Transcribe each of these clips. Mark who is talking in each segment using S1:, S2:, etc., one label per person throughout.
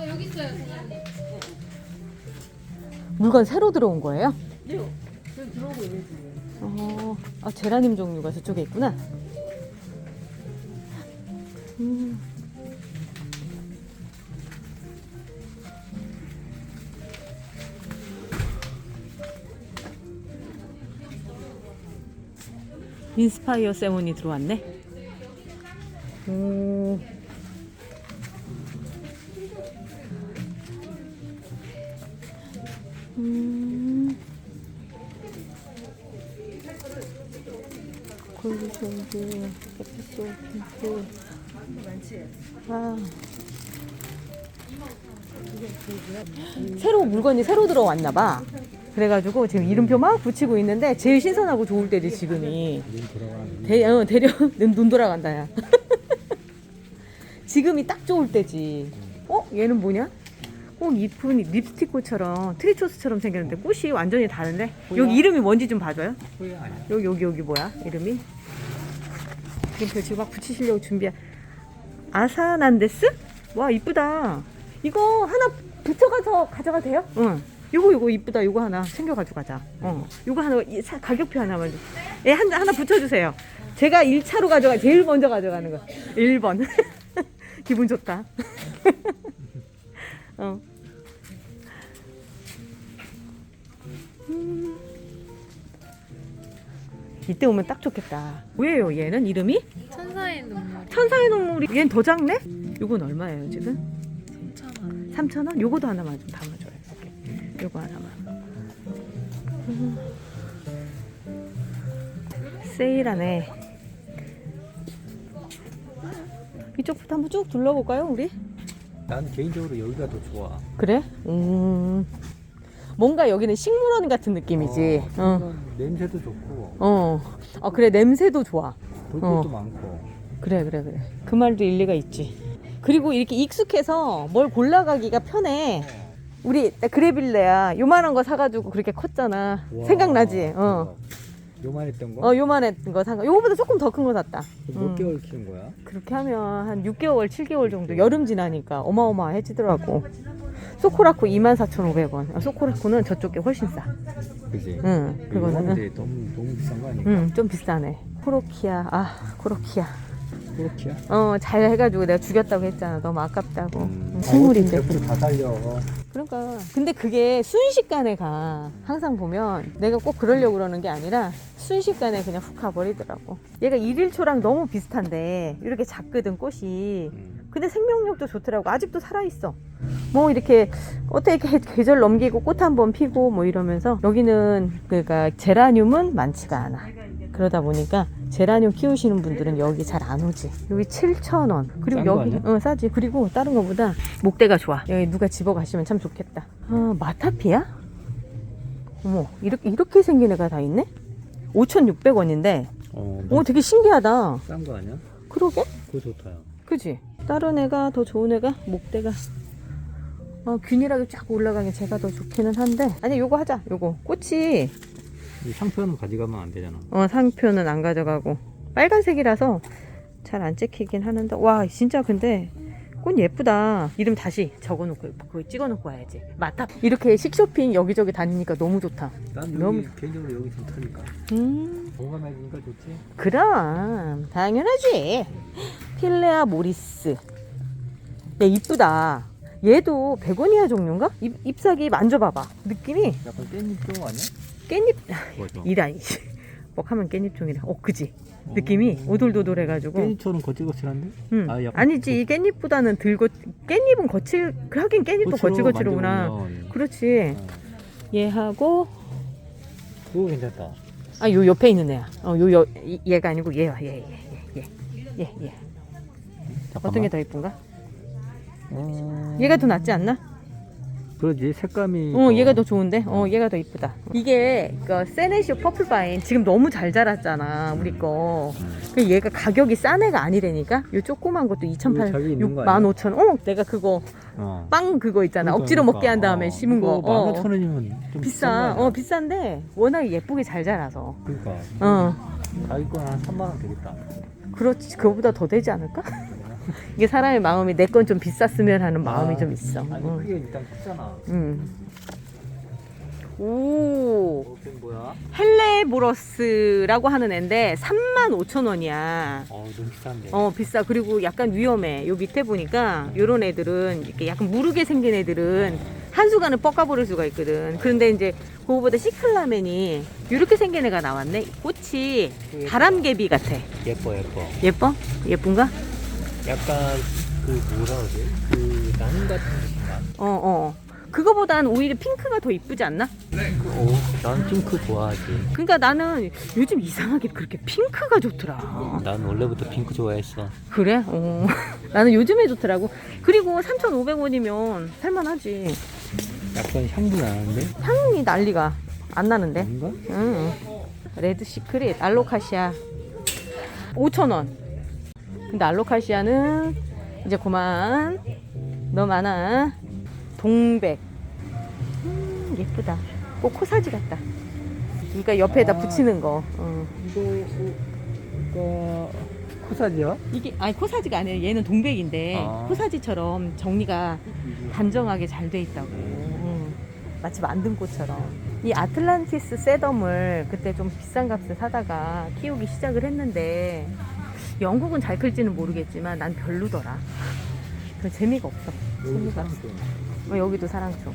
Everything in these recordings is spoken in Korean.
S1: 아 여기 있어요 사장님.
S2: 물건 새로 들어온 거예요?
S3: 네. 지금 들어오고 있는 중이에요.
S2: 어, 아, 제라늄 종류가 저쪽에 있구나. 음. 인스파이어 세븐이 들어왔네. 오. 골드존드, 에피소 핑크. 아. 새로 물건이 새로 들어왔나 봐. 그래가지고 지금 이름표 막 붙이고 있는데 제일 신선하고 좋을 때지 지금이. 대, 어, 대려 눈, 눈 돌아간다 야. 지금이 딱 좋을 때지. 어? 얘는 뭐냐? 꼭 이쁜 립스틱 꽃처럼 트리초스처럼 생겼는데 꽃이 완전히 다른데 여기 이름이 뭔지 좀 봐줘요. 여기 여기 여기 뭐야 이름이? 이름표 지금 막 붙이시려고 준비한 아사난데스? 와 이쁘다. 이거 하나 붙여가서 가져가도 돼요? 응. 요거 요거 이쁘다. 요거 하나 챙겨 가져가자. 어. 요거 하나 이 사- 가격표 하나만. 좀. 예, 한 하나 붙여주세요. 제가 1차로 가져가 제일 먼저 가져가는 거. 1번. 기분 좋다. 어. 이때 오면 딱 좋겠다. 뭐예요, 얘는 이름이?
S1: 천사의 눈물
S2: 천사의 눈물이 얘는 더 작네? 요건 얼마예요, 지금?
S1: 3천 원.
S2: 3,000원? 요거도 하나만 좀 담아줘요. 이렇게. 요거 하나만. 음. 세일하네. 이쪽부터 한번 쭉 둘러볼까요, 우리?
S3: 난 개인적으로 여기가 더 좋아.
S2: 그래? 음. 뭔가 여기는 식물원 같은 느낌이지.
S3: 어,
S2: 어.
S3: 냄새도 좋고
S2: 어. 어, 그래, 냄새도 좋아.
S3: 볼 것도
S2: 어.
S3: 많고.
S2: 그래 그래 그래 그 말도 일리가 있지 그리고 이렇게 익숙해서 뭘 골라가기가 편해 우리 그래빌레야 요만한 거 사가지고 그렇게 컸잖아
S3: 와,
S2: 생각나지 어.
S3: 대박. 요만했던 거?
S2: 어 요만한 거 산거. 요거보다 조금 더 큰 거 샀다.
S3: 몇
S2: 음.
S3: 개월 키운 거야?
S2: 그렇게 하면 한 6개월 7개월 정도. 여름 지나니까 어마어마해지더라고. 소코라코 24,500원. 아, 소코라코는 저쪽에 훨씬 싸.
S3: 그지?
S2: 응, 그거는.
S3: 너무 너무 비싼 거 아니야?
S2: 응, 좀 비싸네. 코로키아. 아 코로키아 어 잘 해가지고 내가 죽였다고 했잖아. 너무 아깝다고.
S3: 음.
S2: 음, 식물인데.
S3: 100%다 살려.
S2: 그러니까. 근데 그게 순식간에 가. 항상 보면 내가 꼭 그러려고 그러는 게 아니라 순식간에 그냥 훅 가버리더라고. 얘가 일일초랑 너무 비슷한데 이렇게 작거든 꽃이.
S3: 음.
S2: 근데 생명력도 좋더라고. 아직도 살아있어. 뭐 이렇게 어떻게 계절 넘기고 꽃 한 번 피고 뭐 이러면서 여기는 그러니까 제라늄은 많지가 않아 그러다 보니까 제라늄 키우시는 분들은 여기 잘 안 오지. 여기 7,000원. 그리고 여기
S3: 아니야?
S2: 어 싸지. 그리고 다른 거보다 목대가 좋아. 여기 누가 집어 가시면 참 좋겠다. 아 마타피야? 어머 이렇게 이렇게 생긴 애가 다 있네? 5,600원인데.
S3: 어,
S2: 오 되게 신기하다.
S3: 싼 거 아니야?
S2: 그러게?
S3: 그거 좋다 요.
S2: 그지? 다른 애가 더 좋은 애가 목대가. 어, 균일하게 쫙 올라가게 제가 더 좋기는 한데. 아니 요거 하자 요거. 꽃이
S3: 이 상표는 가져가면 안 되잖아.
S2: 어, 상표는 안 가져가고. 빨간색이라서 잘 안 찍히긴 하는데. 와 진짜 근데 꽃 예쁘다. 이름 다시 적어놓고 거기 찍어놓고 와야지. 마타 이렇게 식쇼핑 여기저기 다니니까 너무 좋다.
S3: 난 여기
S2: 너무-
S3: 개인적으로 여기 좋다니까.
S2: 음.
S3: 공감해주니까 좋지.
S2: 그럼. 당연하지. 필레아 모리스. 야 이쁘다. 얘도 베고니아 종류인가? 잎, 잎사귀 만져봐봐. 느낌이.
S3: 약간 깻잎 종 아니야?
S2: 깻잎?
S3: 맞아.
S2: 이라이 뭐 하면 깻잎종이라 어 그지? 느낌이 오돌도돌해가지고.
S3: 깻잎처럼 거칠거칠한데?
S2: 음.
S3: 아, 약간
S2: 아니지. 이 깻잎보다는 들고 깻잎은 거칠 그 하긴 깻잎도 거칠거칠하구나.
S3: 만져보면,
S2: 그렇지.
S3: 어,
S2: 얘하고
S3: 그거 괜찮다.
S2: 아 요 옆에 있는 애야. 어요 여, 이- 얘가 아니고 얘야. 얘 얘 얘 얘얘얘 어떤 게 더 이쁜가?
S3: 어...
S2: 얘가 더 낫지 않나?
S3: 그러지 색감이.
S2: 어 얘가 더 좋은데 어 얘가 더 이쁘다 이게 그 세네시오 퍼플 바인 지금 너무 잘 자랐잖아 우리 거
S3: 음.
S2: 그 얘가 가격이 싼 애가 아니라니까 요 조그만 것도 2,800
S3: 자기 있는 거 아니야?
S2: 65,000원 어 내가 그거
S3: 어.
S2: 빵 그거 있잖아
S3: 그러니까,
S2: 억지로 먹게 한
S3: 그러니까.
S2: 다음에
S3: 어,
S2: 심은 거
S3: 이거
S2: 어.
S3: 15,000원이면 좀
S2: 비싸 어 비싼데 워낙 예쁘게 잘 자라서
S3: 그러니까
S2: 어
S3: 가격권 한 3만 원 되겠다.
S2: 그렇지 그거보다 더 되지 않을까? 이게 사람의 마음이 내 건 좀 비쌌으면 하는 마음이
S3: 아,
S2: 좀 있어.
S3: 아니
S2: 응.
S3: 그게 일단 크잖아.
S2: 응. 오,
S3: 어, 그게 뭐야?
S2: 헬레보러스라고 하는 애인데 3만 5천 원이야.
S3: 어 너무 비싼데.
S2: 어 비싸 그리고 약간 위험해 요 밑에 보니까 요런 애들은 이렇게 약간 무르게 생긴 애들은 한순간에 뻑가버릴 수가 있거든 그런데 이제 그거보다 시클라멘이 이렇게 생긴 애가 나왔네 꽃이 바람개비 같아
S3: 예뻐 예뻐.
S2: 예뻐? 예쁜가?
S3: 약간 그 뭐라 그러지? 그 나는 같은 느낌만.
S2: 어 어 그거보단 오히려 핑크가 더 이쁘지 않나?
S3: 어, 난 핑크 좋아하지.
S2: 그러니까 나는 요즘 이상하게 그렇게 핑크가 좋더라
S3: 난 원래부터 핑크 좋아했어.
S2: 그래? 어. 나는 요즘에 좋더라고 그리고 3,500원이면 살만하지
S3: 약간 향도 나는데?
S2: 향이 난리가 안 나는데
S3: 아닌가?
S2: 응. 레드 시크릿 알로카시아 5,000원. 근데 알로카시아는 이제 그만. 너 많아. 동백. 음, 예쁘다. 꼭 코사지 같다. 그러니까 옆에다
S3: 아.
S2: 붙이는 거. 어.
S3: 이거 이거 코사지야?
S2: 이게 아니 코사지가 아니라 얘는 동백인데
S3: 아.
S2: 코사지처럼 정리가 단정하게 잘 돼 있다고. 응. 마치 만든 꽃처럼. 이 아틀란티스 세덤을 그때 좀 비싼 값에 사다가 키우기 시작을 했는데 영국은 잘 클지는 모르겠지만 난 별로더라. 그 재미가 없어. 재미가 없어. 어, 여기도 사랑초.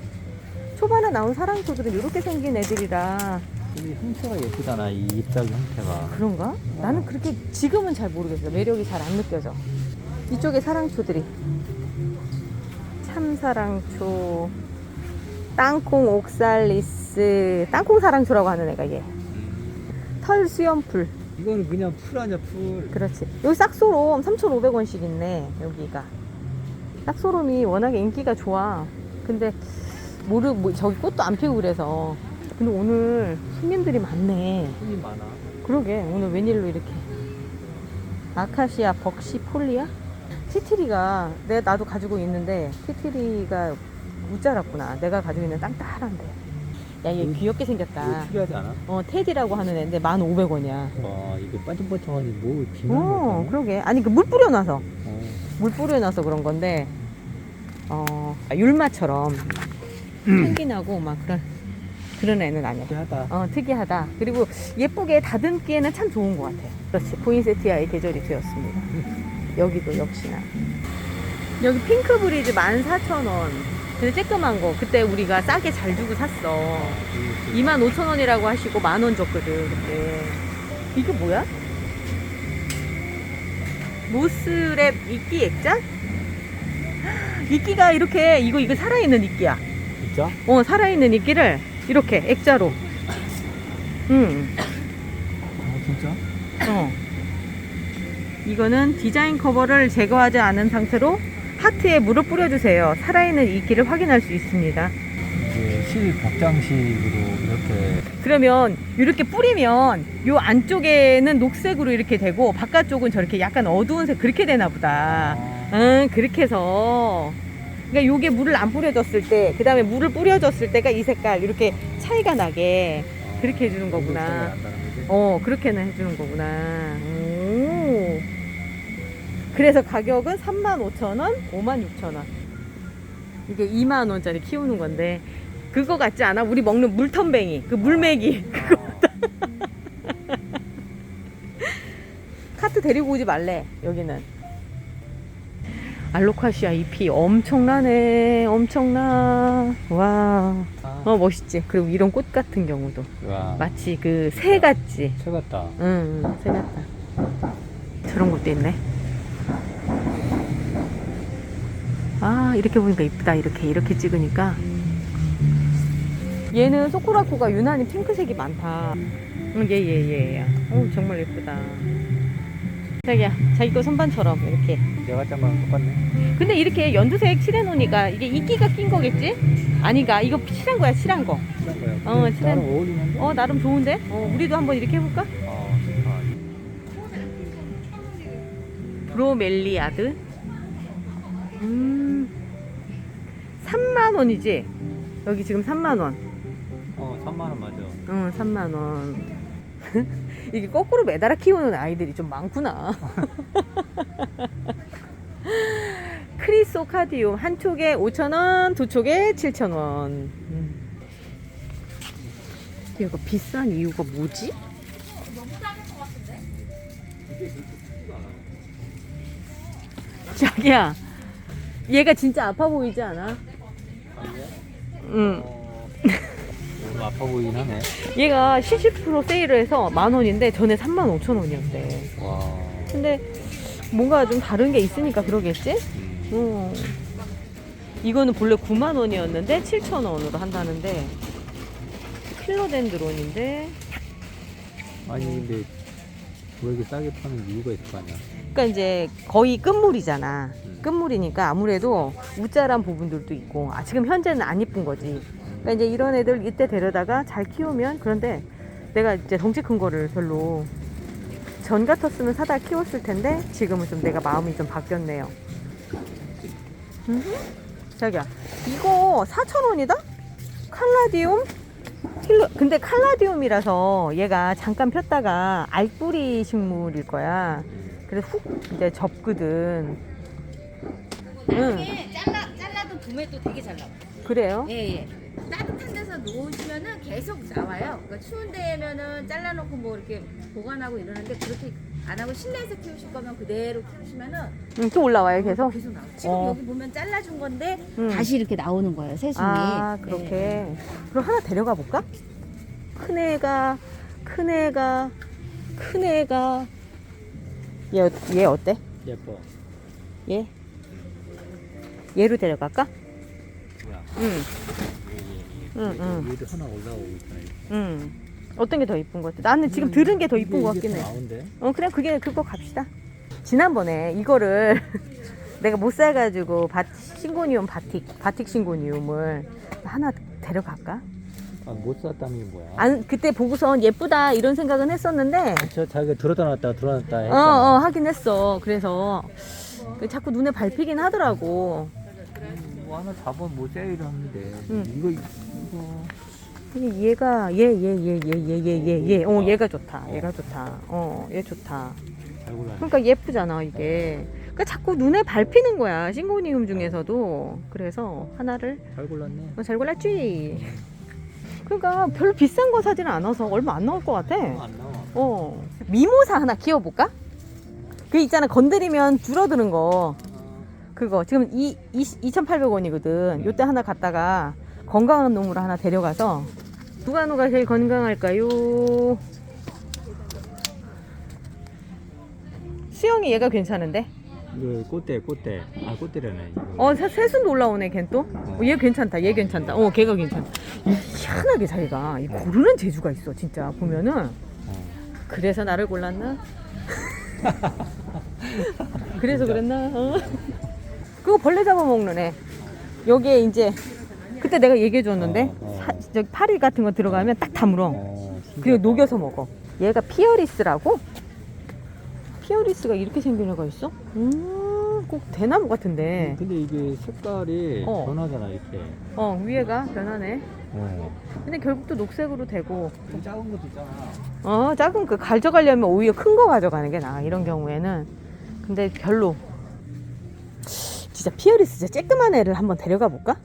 S2: 초반에 나온 사랑초들은 이렇게 생긴 애들이라
S3: 이 형태가 예쁘잖아. 이 잎사귀 형태가.
S2: 그런가? 나는 그렇게 지금은 잘 모르겠어. 매력이 잘 안 느껴져. 이쪽에 사랑초들이 참사랑초, 땅콩 옥살리스, 땅콩 사랑초라고 하는 애가 얘. 털 수염풀.
S3: 이거는 그냥 풀 아니야 풀.
S2: 그렇지. 여기 싹소롬 3,500원씩 있네. 여기가. 싹소롬이 워낙에 인기가 좋아. 근데 모르 뭐 저기 꽃도 안 피고 그래서. 근데 오늘 손님들이 많네.
S3: 손이 많아.
S2: 그러게 오늘 웬일로 이렇게 아카시아 벅시 폴리아 티티리가 내 나도 가지고 있는데 티티리가 못 자랐구나 내가 가지고 있는 땅따한데 야얘
S3: 음.
S2: 귀엽게
S3: 이거
S2: 생겼다
S3: 특이하지 않아?
S2: 어 테디라고 하는 애인데 1,500원이야
S3: 와 이거 반짝반짝하니 뭐 비싼 어거
S2: 그러게 아니 그 물 뿌려놔서
S3: 어.
S2: 물 뿌려놔서 그런 건데 어 아, 율마처럼 향기나고 막 그런 그런 애는 아니야
S3: 특이하다.
S2: 어, 특이하다. 그리고 예쁘게 다듬기에는 참 좋은 것 같아. 그렇지. 포인세티아의 계절이 되었습니다. 여기도 역시나. 여기 핑크 브리즈 14,000원. 근데 쬐끄만 거. 그때 우리가 싸게 잘 주고 샀어. 25,000원이라고 하시고 만 원 줬거든, 그때. 이게 뭐야? 모스랩 이끼 액자? 이끼가 이렇게, 이거, 이거 살아있는 이끼야.
S3: 진짜?
S2: 어, 살아있는 이끼를 이렇게 액자로. 응,
S3: 어 진짜?
S2: 어. 이거는 디자인 커버를 제거하지 않은 상태로 하트에 물을 뿌려주세요. 살아있는 이끼를 확인할 수 있습니다.
S3: 이게 실 복장식으로 이렇게
S2: 그러면 이렇게 뿌리면 요 안쪽에는 녹색으로 이렇게 되고 바깥쪽은 저렇게 약간 어두운 색 그렇게 되나 보다.
S3: 아,
S2: 응, 그렇게 해서. 그러니까 요게 물을 안 뿌려줬을 때, 그 다음에 물을 뿌려줬을 때가 이 색깔 이렇게 차이가 나게 그렇게 해주는 거구나.
S3: 거지?
S2: 어, 그렇게는 해주는 거구나. 오. 그래서 가격은 35,000원, 56,000원. 이게 2만 원짜리 키우는 건데, 그거 같지 않아? 우리 먹는 물텀뱅이, 그 물메기. 그거. 카트 데리고 오지 말래, 여기는. 알로카시아 잎이 엄청나네, 엄청나. 와.
S3: 아,
S2: 어, 멋있지. 그리고 이런 꽃 같은 경우도.
S3: 와
S2: 마치 그 새 같지.
S3: 새 같다.
S2: 응, 응, 새 같다. 저런 것도 있네. 아, 이렇게 보니까 이쁘다. 이렇게, 이렇게 찍으니까. 얘는 소쿠라코가 유난히 핑크색이 많다. 응, 얘, 얘, 얘. 얘. 어, 정말 예쁘다. 자기야, 자기 거 선반처럼 이렇게.
S3: 내가 짠 거랑 똑같네.
S2: 근데 이렇게 연두색 칠해놓으니까 이게 이끼가 낀 거겠지? 아니가, 이거 칠한 거야, 칠한 거.
S3: 짠 거야.
S2: 어, 친한-
S3: 나랑 어울리는데?
S2: 어, 나름 좋은데? 어, 우리도 한번 이렇게 해볼까?
S3: 어, 좋다.
S2: 브로멜리아드. 음. 3만 원이지. 여기 지금 3만 원.
S3: 어, 3만 원 맞아.
S2: 응, 3만 원. 이게 거꾸로 매달아 키우는 아이들이 좀 많구나. 크리소카디움 한 촉에 5,000원, 두 촉에 7,000원. 음. 이거 비싼 이유가 뭐지? 자기야, 얘가 진짜 아파 보이지 않아? 응.
S3: 어, 너무 아파 보이긴 하네.
S2: 얘가 70% 세일을 해서 만 원인데 전에 3만 5천 원이었대.
S3: 와.
S2: 근데 뭔가 좀 다른 게 있으니까 그러겠지?
S3: 음.
S2: 어. 이거는 본래 9만 원이었는데 7천 원으로 한다는데 필러 된 드론인데
S3: 아니 근데 왜 이렇게 싸게 파는 이유가 있을 거 아니야?
S2: 그러니까 이제 거의 끝물이잖아.
S3: 음.
S2: 끝물이니까 아무래도 우짜란 부분들도 있고 아 지금 현재는 안 이쁜 거지. 그러니까 이제 이런 애들 이때 데려다가 잘 키우면 그런데 내가 이제 덩치 큰 거를 별로 전 같았으면 사다 키웠을 텐데 지금은 좀 내가 마음이 좀 바뀌었네요. 음흠. 자기야 이거 4,000원이다? 칼라디움? 힐러, 근데 칼라디움이라서 얘가 잠깐 폈다가 알뿌리 식물일 거야. 그래서 훅 이제 접거든. 응,
S4: 이게 잘라 잘라도 봄에도 되게 잘 나와.
S2: 그래요?
S4: 예 예. 따뜻한 데서 놓으시면은 계속 나와요. 그러니까 추운 데면은 잘라놓고 뭐 이렇게 보관하고 이러는데 그렇게 안 하고 실내에서 키우실 거면 그대로 키우시면은
S2: 응, 또 올라와요, 계속?
S4: 계속 나와. 지금
S2: 어.
S4: 여기 보면 잘라준 건데
S2: 응.
S4: 다시 이렇게 나오는 거예요. 새순이.
S2: 아, 그렇게.
S4: 예.
S2: 그럼 하나 데려가 볼까? 큰 애가, 큰 애가, 큰 애가. 얘, 어- 얘 어때?
S3: 예뻐.
S2: 얘? 얘로 데려갈까?
S3: 야.
S2: 응,
S3: 얘, 얘, 얘.
S2: 응, 응.
S3: 얘도 하나 올라오고 있다. 이거.
S2: 응. 어떤 게 더 이쁜 것 같아? 나는 지금 들은 게 더 이쁜 것 같긴
S3: 더
S2: 해.
S3: 나온데?
S2: 어, 그냥 그게 그거 갑시다. 지난번에 이거를 내가 못 사가지고 바, 싱고니움 바틱, 바틱 싱고니움을 하나 데려갈까?
S3: 아, 못 샀다는 게 뭐야?
S2: 안 그때 보고선 예쁘다 이런 생각은 했었는데
S3: 저 자기가 그 들었다 놨다 들어놨다
S2: 어, 어,
S3: 했잖아.
S2: 어 하긴 했어. 그래서 그 자꾸 눈에 밟히긴 하더라고.
S3: 이거 하나 4번 모자이를 하는데
S2: 응.
S3: 이거 이거
S2: 이게 얘가 얘 얘 얘 얘 얘 얘 얘얘어 어, 얘가 좋다. 어. 얘가 좋다. 어 얘 좋다. 그러니까 예쁘잖아 이게. 그러니까 자꾸 눈에 밟히는 거야 싱고니움 중에서도. 그래서 하나를
S3: 잘 골랐네.
S2: 어, 잘 골랐지. 음. 그러니까 별로 비싼 거 사지는 않아서 얼마 안 나올 것 같아.
S3: 어, 안 나와.
S2: 어. 미모사 하나 키워볼까? 그 있잖아 건드리면 줄어드는 거. 그거 지금 이, 이 2,800원이거든. 요때 하나 갖다가 건강한 놈으로 하나 데려가서 누가 누가 제일 건강할까요? 수영이 얘가 괜찮은데?
S3: 이거 꽃대 꽃대. 아 꽃대라네. 이거.
S2: 어, 새- 새순도 올라오네, 걘 또. 어, 얘 괜찮다, 얘 괜찮다. 어, 걔가 괜찮다. 이 희한하게 자기가 이 고르는 재주가 있어, 진짜. 보면은.
S3: 어.
S2: 그래서 나를 골랐나? 그래서 그랬나? 어. 그거 벌레 잡아먹는 애. 여기에 이제, 그때 내가 얘기해 줬는데,
S3: 어, 어.
S2: 사- 저기 파리 같은 거 들어가면 딱 다 물어.
S3: 어,
S2: 그리고. 녹여서 먹어. 얘가 피어리스라고? 피어리스가 이렇게 생긴 애가 있어? 음, 꼭 대나무 같은데.
S3: 근데 이게 색깔이
S2: 어.
S3: 변하잖아 이렇게.
S2: 어, 위에가 변하네.
S3: 어.
S2: 근데 결국 또 녹색으로 되고.
S3: 좀 작은 것도 있잖아.
S2: 어, 작은 그 가져가려면 오히려 큰 거 가져가는 게 나아. 이런 경우에는. 근데 별로. 진짜 피어리스 진짜 쬐끄만 애를 한번 데려가 볼까?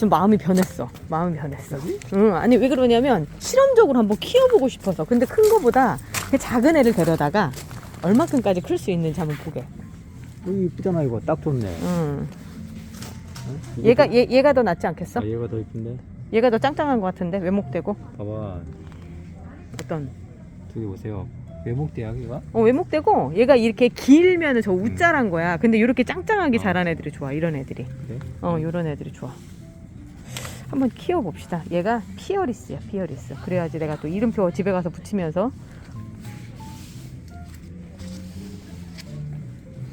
S2: 좀 마음이 변했어. 마음이 변했어. 응, 아니 왜 그러냐면 실험적으로 한번 키워보고 싶어서. 근데 큰 거보다 그 작은 애를 데려다가 얼마큼까지 클 수 있는지 한번 보게.
S3: 여기 이쁘잖아 이거 딱 좋네.
S2: 응.
S3: 응?
S2: 얘가 얘, 얘가 더 낫지 않겠어?
S3: 아, 얘가 더 이쁜데.
S2: 얘가 더 짱짱한 것 같은데 외목되고
S3: 봐봐
S2: 어떤?
S3: 저기 보세요. 외목대야기가
S2: 어, 외목되고 얘가 이렇게 길면은 저 우짜란 거야. 근데 이렇게 짱짱하게
S3: 어.
S2: 자란 애들이 좋아. 이런 애들이.
S3: 그래?
S2: 어, 이런 애들이 좋아. 한번 키워 봅시다. 얘가 피어리스야, 피어리스. 그래야지 내가 또 이름표 집에 가서 붙이면서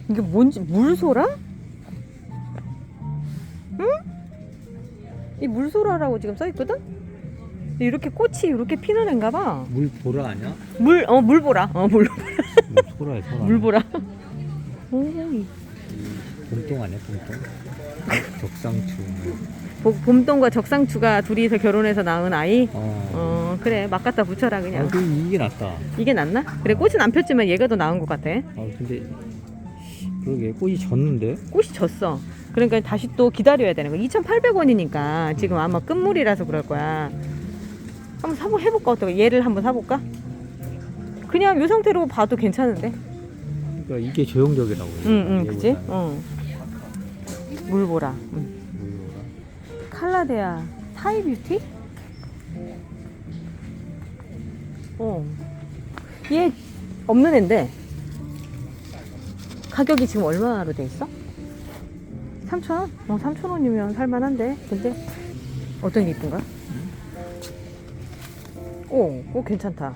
S2: 이게 뭔지 물소라? 응? 이 물소라라고 지금 써 있거든? 이렇게 꽃이 이렇게 피는 애인가 봐.
S3: 물 보라 아니야?
S2: 물, 어, 물보라. 어, 물,
S3: 물 소라야 소라.
S2: 물보라. 오,
S3: 이이 봄동 아니야 봄동? 적상추.
S2: 봄- 봄동과 적상추가 둘이서 결혼해서 낳은 아이?
S3: 어.
S2: 어, 그래. 막 갖다 붙여라,
S3: 아,
S2: 그냥.
S3: 그 이게 낫다.
S2: 이게 낫나? 그래, 꽃은 안 폈지만 얘가 더 나은 것 같아.
S3: 아 근데 그러게 꽃이 졌는데.
S2: 꽃이 졌어. 그러니까 다시 또 기다려야 되는 거야. 2,800원이니까 지금 아마 끝물이라서 그럴 거야. 한번 사보 해볼까 어떨까? 얘를 한번 사볼까? 그냥 이 상태로 봐도 괜찮은데.
S3: 그러니까 이게 조형적이라고.
S2: 응, 응, 그치?
S3: 얘보다는.
S2: 응. 물보라. 응.
S3: 음.
S2: 칼라데아 타이 뷰티? 어. 얘 없는 앤데 가격이 지금 얼마로 돼 있어? 3,000원? 어, 3,000원이면 살만한데. 근데 어떤 게 이쁜가? 오, 오 괜찮다.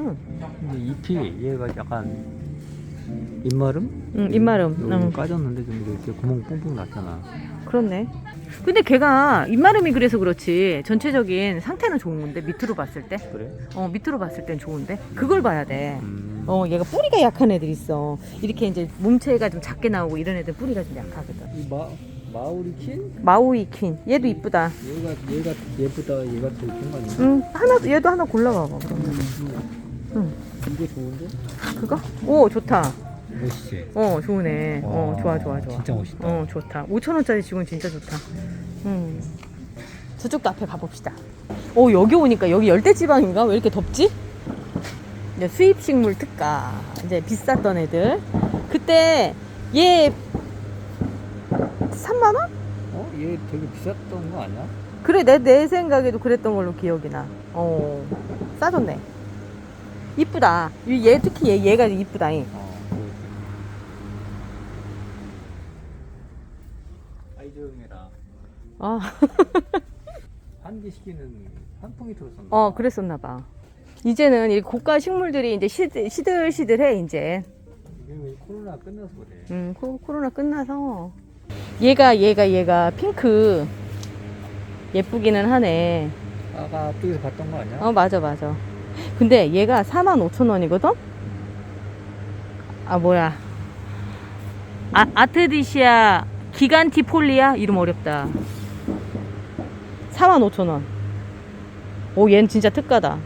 S2: 응,
S3: 근데 잎이 얘가 약간 입마름?
S2: 응 입마름.
S3: 여기
S2: 응,
S3: 까졌는데 좀 이렇게 구멍 뽕뽕 났잖아.
S2: 그렇네. 근데 걔가 입마름이 그래서 그렇지 전체적인 상태는 좋은 건데 밑으로 봤을 때,
S3: 그래?
S2: 어 밑으로 봤을 땐 좋은데 그걸 봐야 돼.
S3: 음.
S2: 어, 얘가 뿌리가 약한 애들 있어. 이렇게 이제 몸체가 좀 작게 나오고 이런 애들 뿌리가 좀 약하거든.
S3: 이 마, 마우리킨?
S2: 마우이 퀸. 얘도 이쁘다.
S3: 얘가 얘가 예쁘다. 얘가 더 이쁜 거 아니야?
S2: 응, 하나, 얘도 하나 골라봐봐, 그러면. 응.
S3: 이게 좋은데?
S2: 그거? 오, 좋다.
S3: 멋있지?
S2: 어, 좋으네. 어,
S3: 와,
S2: 좋아, 좋아, 좋아.
S3: 진짜 멋있다.
S2: 어, 좋다. 5천 원짜리 지금 진짜 좋다. 음. 저쪽도 앞에 가봅시다. 오, 여기 오니까 여기 열대 지방인가? 왜 이렇게 덥지? 이제 수입 식물 특가. 이제 비쌌던 애들. 그때 얘 3만 원?
S3: 어? 얘 되게 비쌌던 거 아니야?
S2: 그래 내, 내 생각에도 그랬던 걸로 기억이 나. 어 싸졌네. 이쁘다. 이- 얘 특히 얘 얘가 이쁘다잉.
S3: 어. 그렇지. 아이 조용해라.
S2: 아,
S3: 환기 시키는 환풍이 들었었나?
S2: 어 그랬었나 봐. 이제는 이 고가 식물들이 이제 시들, 시들시들해 이제.
S3: 이게 왜 코로나 끝나서 그래?
S2: 음 코, 코로나 끝나서 얘가 얘가 얘가 핑크 예쁘기는 하네.
S3: 아까 앞쪽에서 봤던 거 아니야?
S2: 어 맞아 맞아. 근데 얘가 45,000원이거든? 아 뭐야 아, 아트디시아 기간티폴리아 이름 어렵다 45,000원 오 얘는 진짜 특가다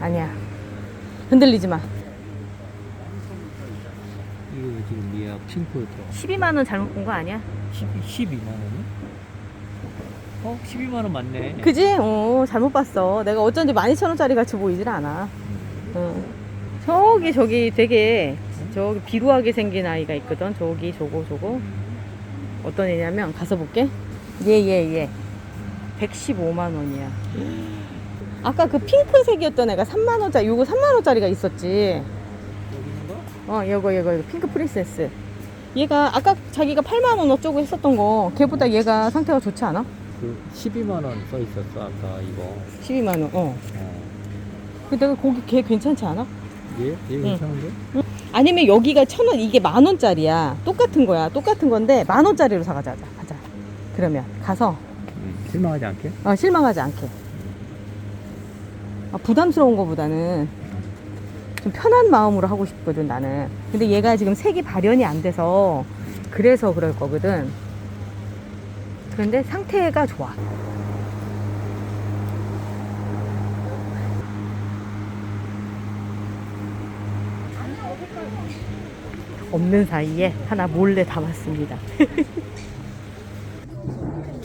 S2: 아니야 흔들리지 마
S3: 이거 지금 미약 핑크 들어.
S2: 12만원 잘못 본 거 아니야?
S3: 10, 12만 원이? 어? 12만 원 맞네.
S2: 그지? 어 잘못 봤어 내가 어쩐지 12,000원짜리 같이 보이질 않아 응. 저기 저기 되게 저기 비루하게 생긴 아이가 있거든. 저기 저거 저거 어떤 애냐면 가서 볼게. 얘얘 얘. 115만 원이야. 아까 그 핑크색이었던 애가 3만 원짜리, 요거 3만 원짜리가 있었지. 어, 이거 이거 이거 핑크 프린세스. 얘가 아까 자기가 8만 원 어쩌고 했었던 거, 걔보다 얘가 상태가 좋지 않아?
S3: 그 12만 원 써 있었어 아까 이거.
S2: 12만 원. 어.
S3: 어.
S2: 근데 내가 거기 걔 괜찮지 않아?
S3: 얘? 얘 괜찮은데?
S2: 아니면 여기가 천 원, 이게 만 원짜리야. 똑같은 거야. 똑같은 건데 만 원짜리로 사가자. 가자. 그러면 가서
S3: 응. 실망하지 않게?
S2: 어, 실망하지 않게. 아, 부담스러운 거보다는 좀 편한 마음으로 하고 싶거든 나는. 근데 얘가 지금 색이 발현이 안 돼서 그래서 그럴 거거든. 그런데 상태가 좋아. 없는 사이에 하나 몰래 담았습니다.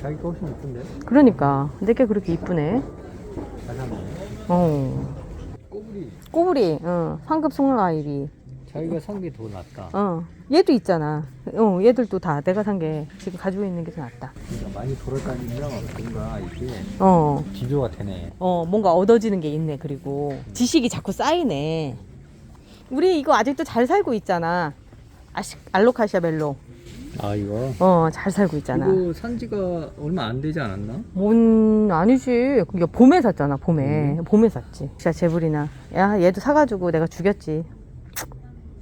S3: 자기가 훨씬 이쁜데?
S2: 그러니까 내게 그렇게
S3: 이쁘네.
S2: 어.
S3: 꼬부리.
S2: 꼬부리, 어, 상급 송라아이비.
S3: 자기가 산 게 더 낫다.
S2: 어, 얘도 있잖아. 어, 얘들도 다 내가 산 게 지금 가지고 있는 게 더 낫다.
S3: 그러니까 많이 돌아다니면 뭔가 이게
S2: 어,
S3: 비교가 되네.
S2: 어, 뭔가 얻어지는 게 있네. 그리고 지식이 자꾸 쌓이네. 우리 이거 아직도 잘 살고 있잖아. 아시, 알로카시아 멜로.
S3: 아 이거?
S2: 어, 잘 살고 있잖아.
S3: 이거 산 지가 얼마 안 되지 않았나?
S2: 뭔 아니지. 그게 봄에 샀잖아. 봄에. 봄에 샀지. 진짜 재불이나. 야, 얘도 사가지고 내가 죽였지.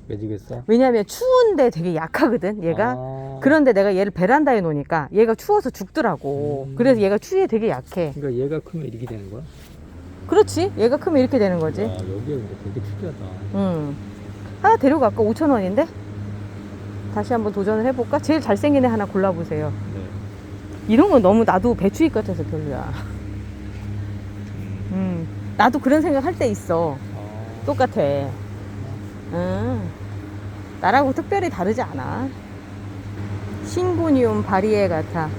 S3: 매지겠어?
S2: 왜냐면 추운데 되게 약하거든. 얘가.
S3: 아,
S2: 그런데 내가 얘를 베란다에 놓으니까 얘가 추워서 죽더라고.
S3: 음.
S2: 그래서 얘가 추위에 되게 약해.
S3: 그러니까 얘가 크면 이렇게 되는 거야?
S2: 그렇지? 얘가 크면 이렇게 되는 거지.
S3: 와 여기가 근데 되게 특이하다.
S2: 응. 하나 데려갈까? 5천 원인데? 다시 한번 도전을 해볼까? 제일 잘생긴 애 하나 골라보세요.
S3: 네.
S2: 이런 건 너무 나도 배추잎 같아서 별로야.
S3: 음.
S2: 음. 나도 그런 생각 할 때 있어.
S3: 아,
S2: 똑같아. 응. 나라고 특별히 다르지 않아. 싱고니움 바리에 같아.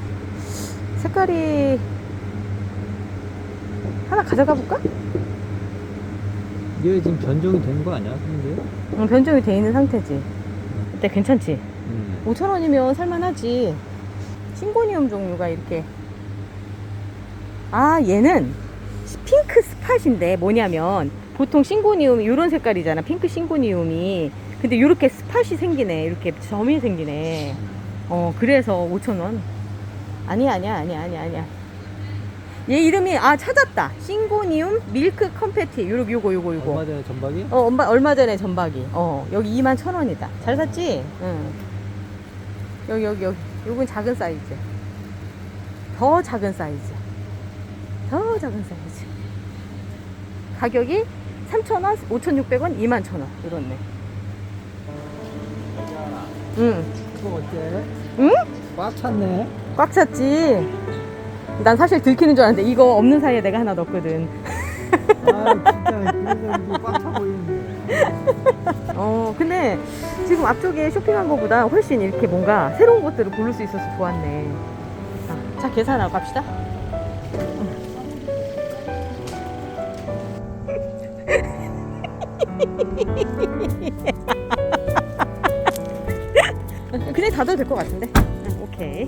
S2: 색깔이 하나 가져가 볼까?
S3: 이게 지금 변종이 된 거 아니야? 근데?
S2: 응, 변종이 돼 있는 상태지. 어때 괜찮지?
S3: 음.
S2: 5천 원이면 살만하지. 싱고니움 종류가 이렇게. 아 얘는 핑크 스팟인데 뭐냐면 보통 싱고니움이 이런 색깔이잖아. 핑크 싱고니움이. 근데 이렇게 스팟이 생기네. 이렇게 점이 생기네. 어 그래서 5천 원. 아니야 아니야 아니야 아니야 아니야. 얘 이름이 아 찾았다. 싱고니움 밀크 컴패티. 요거 요거 요거 요거.
S3: 얼마 전에 전박이?
S2: 어, 얼마, 얼마 전에 전박이. 어, 여기 2만 천 원이다. 잘 샀지? 응. 여기, 여기, 여기. 요건 작은 사이즈. 더 작은 사이즈. 더 작은 사이즈. 가격이 3,000원, 5,600원, 2만 천 원. 이렇네. 응.
S3: 그거 어때?
S2: 응?
S3: 꽉 찼네.
S2: 꽉 찼지? 난 사실 들키는 줄 알았는데 이거 없는 사이에 내가 하나 넣었거든.
S3: 아 진짜 그래서 이게 꽉차 보이는데.
S2: 어, 근데 지금 앞쪽에 쇼핑한 것보다 훨씬 이렇게 뭔가 새로운 것들을 고를 수 있어서 좋았네. 자, 자 계산하러 갑시다. 그냥 닫아도 될 것 같은데. 응, 오케이.